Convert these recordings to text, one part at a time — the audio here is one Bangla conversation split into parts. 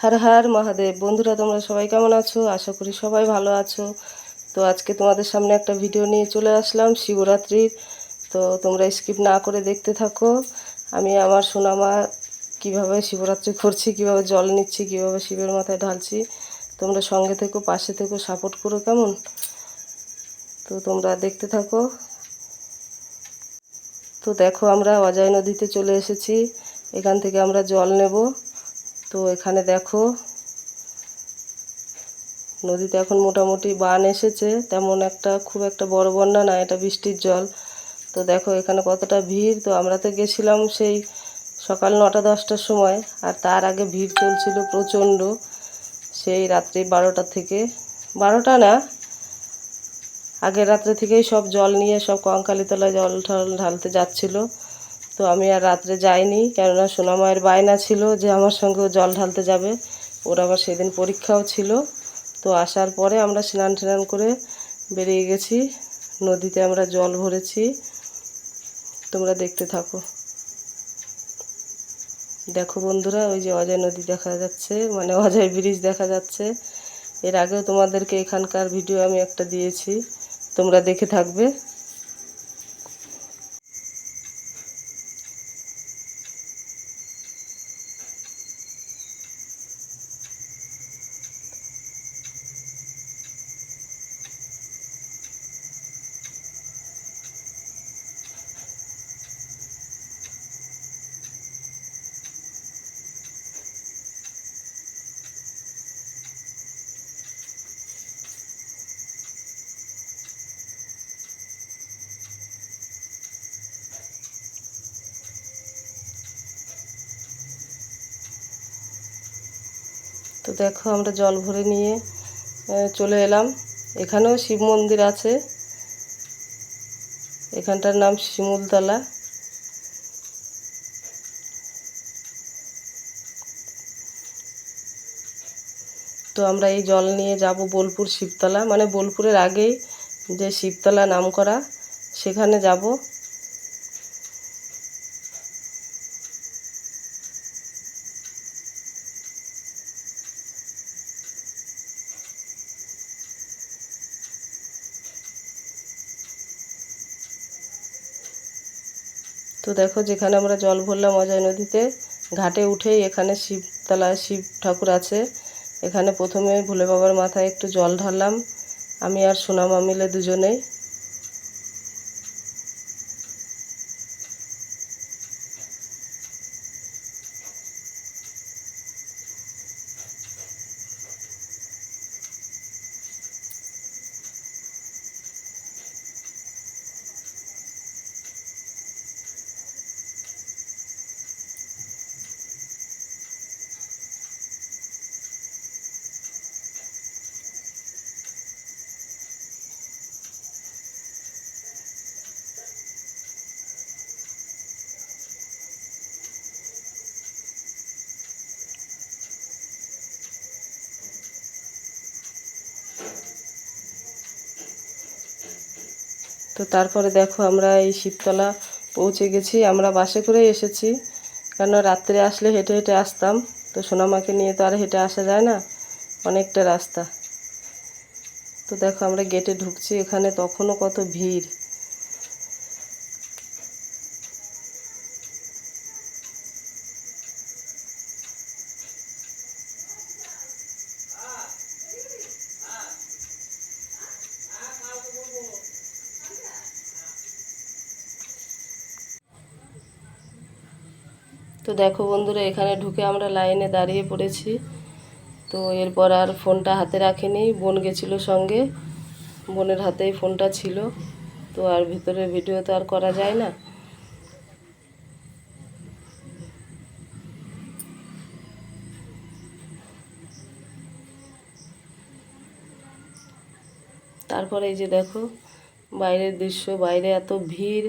হর হর মহাদেব। বন্ধুরা, তোমরা সবাই কেমন আছো? আশা করি সবাই ভালো আছো। তো আজকে তোমাদের সামনে একটা ভিডিও নিয়ে চলে আসলাম, শিবরাত্রির। তো তোমরা স্কিপ না করে দেখতে থাকো। আমি আমার সোনামা কীভাবে শিবরাত্রি করছি, কীভাবে জল নিচ্ছি, কীভাবে শিবের মাথায় ঢালছি, তোমরা সঙ্গে থেকো, পাশে থেকো সাপোর্ট করো কেমন? তো তোমরা দেখতে থাকো। তো দেখো, আমরা অজয় নদীতে চলে এসেছি। এখান থেকে আমরা জল নেব। তো এখানে দেখো, নদীতে এখন মোটামুটি বান এসেছে। তেমন একটা খুব একটা বড় বন্যা না, এটা বৃষ্টির জল। তো দেখো এখানে কতটা ভিড়। তো আমরা তো গেছিলাম সেই সকাল নটা, দশটার সময়, আর তার আগে ভিড় চলছিল প্রচণ্ড। সেই রাত্রি বারোটা থেকে, বারোটা না, আগের রাত্রে থেকেই সব জল নিয়ে সব কঙ্কালীতলায় জল ঢাল ঢালতে যাচ্ছিল। তো আমি আর রাত্রে যাইনি, কেননা সোনামায়ের বায়না ছিল যে আমার সঙ্গেও জল ঢালতে যাবে। ওর আবার সেদিন পরীক্ষাও ছিল। তো আসার পরে আমরা স্নান টান করে বেরিয়ে গেছি। নদীতে আমরা জল ভরেছি। তোমরা দেখতে থাকো। দেখো বন্ধুরা, ওই যে অজয় নদী দেখা যাচ্ছে মানে অজয় ব্রিজ দেখা যাচ্ছে। এর আগেও তোমাদেরকে এখানকার ভিডিও আমি একটা দিয়েছি, তোমরা দেখে থাকবে। তো দেখো আমরা জল ভরে নিয়ে চলে এলাম। এখানেও শিব মন্দির আছে। এখানটার নাম শিমুলতলা। তো আমরা এই জল নিয়ে যাব বোলপুর শিবতলা। মানে বোলপুরের আগেই যে শিবতলা নাম করা সেখানে যাব। তো দেখো যেখানে আমরা জল ভরলাম অজয় নদীতে, ঘাটে উঠেই এখানে শিবতলায় শিব ঠাকুর আছে। এখানে প্রথমে ভোলে বাবার মাথায় একটু জল ঢাললাম। আমি আর সোনামা মিলে দুজনেই। তো তারপরে দেখো আমরা এই শিবতলা পৌঁছে গেছি। আমরা বাসে করেই এসেছি। কেন রাত্রে আসলে হেঁটে হেঁটে আসতাম। তো সোনামাকে নিয়ে তো আর হেঁটে আসা যায় না। অনেকটা রাস্তা। তো দেখো আমরা গেটে ঢুকছি। এখানে তখনও কত ভিড়। তো দেখো বন্ধুরা, এখানে ঢুকে আমরা লাইনে দাঁড়িয়ে পড়েছি। তো এরপর আর ফোনটা হাতে রাখিনি, বোন গেছিল সঙ্গে। বোনের হাতেই ফোনটা ছিল। তো আর ভিতরে ভিডিও তো আর করা যায় না। তারপরে এই যে দেখো, বাইরের দৃশ্য, বাইরে এত ভিড়।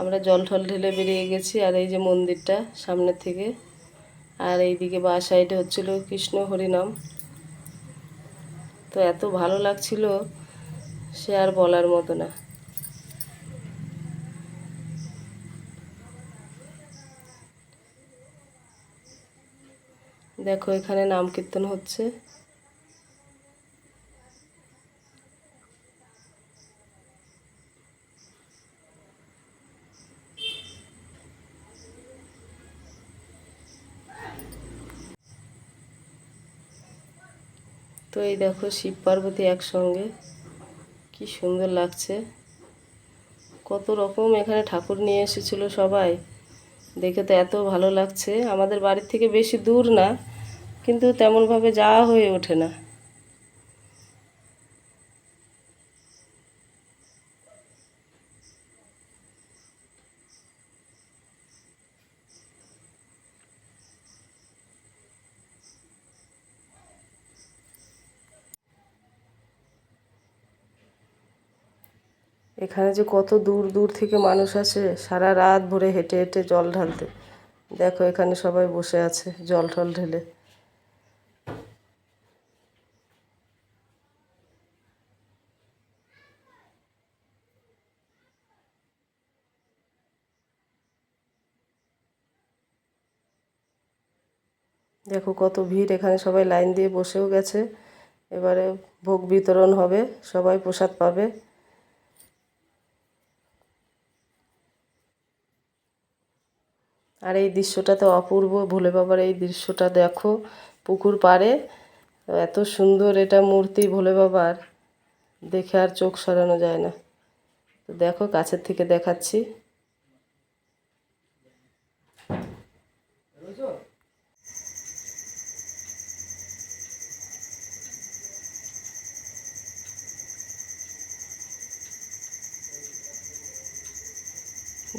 আমরা জল ঠল ঢেলে বেরিয়ে গেছি আর এই যে মন্দিরটা সামনের থেকে। আর এইদিকে বা সাইডে হচ্ছিল কৃষ্ণ হরিনাম। তো এত ভালো লাগছিল, সে আর বলার মতো না। দেখো এখানে নাম কীর্তন হচ্ছে। তো এই দেখো শিব পার্বতী একসঙ্গে। কি সুন্দর লাগছে। কত রকম এখানে ঠাকুর নিয়ে এসেছিল সবাই। দেখে তো এত ভালো লাগছে। আমাদের বাড়ির থেকে বেশি দূর না, কিন্তু তেমনভাবে যাওয়া হয়ে ওঠে না। এখানে যে কত দূর দূর থেকে মানুষ আসে, সারা রাত ভরে হেঁটে হেঁটে জল ঢালতে। দেখো, এখানে সবাই বসে আছে, জল টল ঢেলে। দেখো, কত ভিড়। এখানে সবাই লাইন দিয়ে বসেও গেছে। এবারে ভোগ বিতরণ হবে, সবাই প্রসাদ পাবে। আর এই দৃশ্যটা তো অপূর্ব। ভোলে বাবার এই দৃশ্যটা দেখো, পুকুর পাড়ে। এত সুন্দর এটা মূর্তি ভোলে বাবার। দেখে আর চোখ সরানো যায় না। তো দেখো, কাছের থেকে দেখাচ্ছি।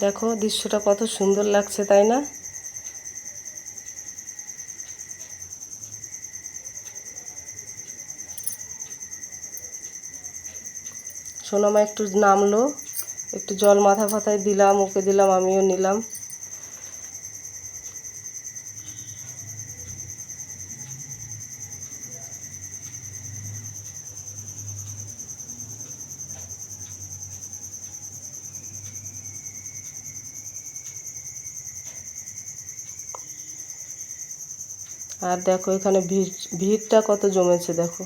দেখো দৃশ্যটা কত সুন্দর লাগছে, তাই না? সোনামা একটু নামলো, একটু জল মাথা ফাথায় দিলাম, ওকে দিলাম, আমিও নিলাম। আর দেখো এখানে ভিড়, ভিড়টা কত জমেছে, দেখো।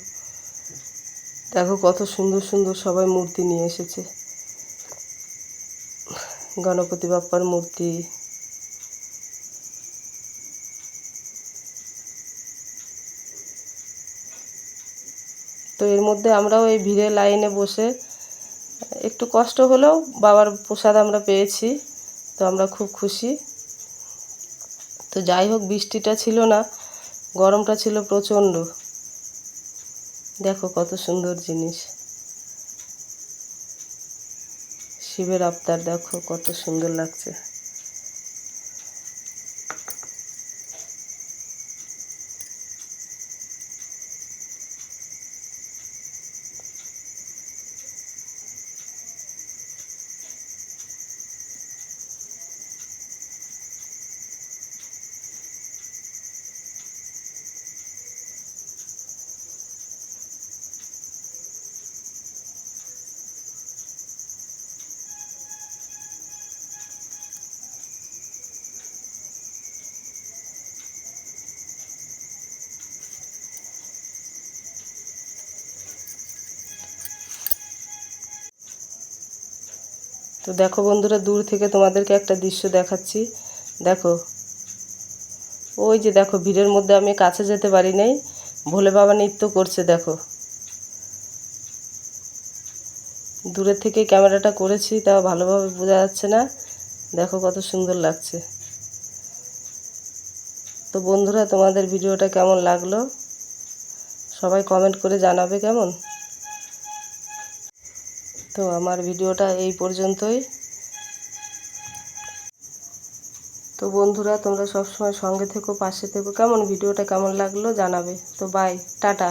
দেখো কত সুন্দর সুন্দর সবাই মূর্তি নিয়ে এসেছে। গণপতি বাপ্পার মূর্তি। তো এর মধ্যে আমরাও এই ভিড়ে লাইনে বসে একটু কষ্ট হলেও বাবার প্রসাদ আমরা পেয়েছি, তো আমরা খুব খুশি। তো যাই হোক, বৃষ্টিটা ছিল না। গরমটা ছিল প্রচণ্ড। দেখো কত সুন্দর জিনিস। শিবের আবতার দেখো কত সুন্দর লাগছে। তো দেখো বন্ধুরা, দূর থেকে তোমাদেরকে একটা দৃশ্য দেখাচ্ছি। দেখো, ওই যে দেখো, ভিড়ের মধ্যে আমি কাছে যেতে পারি নাই, ভোলে বাবা নৃত্য করছে, দেখো। দূরের থেকে ক্যামেরাটা করেছি, তাও ভালোভাবে বোঝা যাচ্ছে না। দেখো কত সুন্দর লাগছে। তো বন্ধুরা, তোমাদের ভিডিওটা কেমন লাগল? সবাই কমেন্ট করে জানাবে কেমন? তো আমার ভিডিওটা এই পর্যন্তই। তো বন্ধুরা, তোমরা সবসময় সঙ্গে থেকো, পাশে থেকো। কেমন ভিডিওটা, কেমন লাগল জানাবে। তো বাই টাটা।